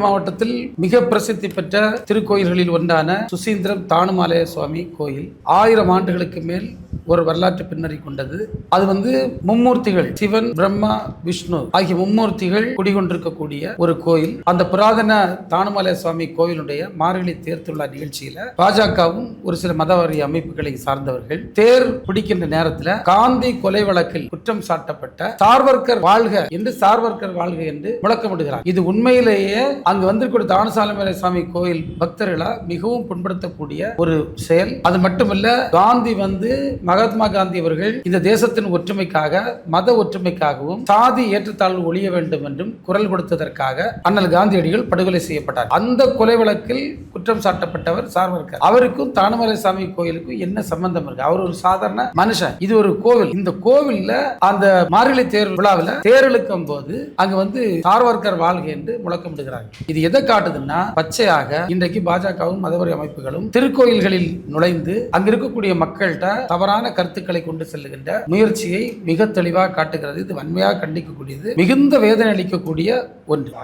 மாவட்டத்தில் மிக பிரசித்தி பெற்ற திருக்கோயில்களில் ஒன்றான சுசீந்திரம் தானுமாலய சுவாமி கோயில் ஆயிரம் ஆண்டுகளுக்கு மேல் ஒரு வரலாற்று பின்னணி கொண்டது. அது வந்து மும்மூர்த்திகள் சிவன் பிரம்மா விஷ்ணு ஆகிய மும்மூர்த்திகள் குடிகொண்டிருக்கக்கூடிய ஒரு கோயில். அந்த புராதன தானுமாலய சுவாமி கோயிலுடைய மார்கழி தேர் திருவிழா நிகழ்ச்சியில பாஜகவும் ஒரு சில மதவாரி அமைப்புகளை சார்ந்தவர்கள் தேர் பிடிக்கின்ற நேரத்துல காந்தி கொலை வழக்கில் குற்றம் சாட்டப்பட்ட சார்வர்கர் வாழ்க என்று சார்வர்கர் வாழ்க என்று முழக்கமிடுகிறார். இது உண்மையிலேயே அங்கு வந்திருக்கூடிய தானசாலமலை சுவாமி கோயில் பக்தர்களை மிகவும் புண்படுத்தக்கூடிய ஒரு செயல். அது மட்டுமல்ல காந்தி வந்து மகாத்மா காந்தி அவர்கள் இந்த தேசத்தின் ஒற்றுமைக்காக மத ஒற்றுமைக்காகவும் சாதி ஏற்றத்தாழ்வு ஒழிய வேண்டும் என்றும் குரல் கொடுத்ததற்காக அண்ணல் காந்தியடிகள் படுகொலை செய்யப்பட்டார். அந்த கொலை வழக்கில் குற்றம் சாட்டப்பட்டவர் சார்வர்கர். அவருக்கும் தானுமலை சாமி கோயிலுக்கும் என்ன சம்பந்தம் இருக்கு? அவர் ஒரு சாதாரண மனுஷன். இது ஒரு கோவில். இந்த கோவில்ல அந்த மார்கழி தேர் விழாவில் தேர் இழுக்கும் போது அங்க வந்து சார்வர்கர் வாழ்க என்று முழக்கமிடுகிறார்கள். இது எதை காட்டுதுன்னா பச்சையாக இன்றைக்கு பாஜகவும் மதவரி அமைப்புகளும் திருக்கோயில்களில் நுழைந்து அங்க இருக்கக்கூடிய மக்கள்கிட்ட தவறான கருத்துக்களை கொண்டு செல்லுகின்ற முயற்சியை மிக தெளிவாக காட்டுகிறது. இது வன்மையாக கண்டிக்கக்கூடியது மிகுந்த வேதனை அளிக்கக்கூடிய ஒன்று.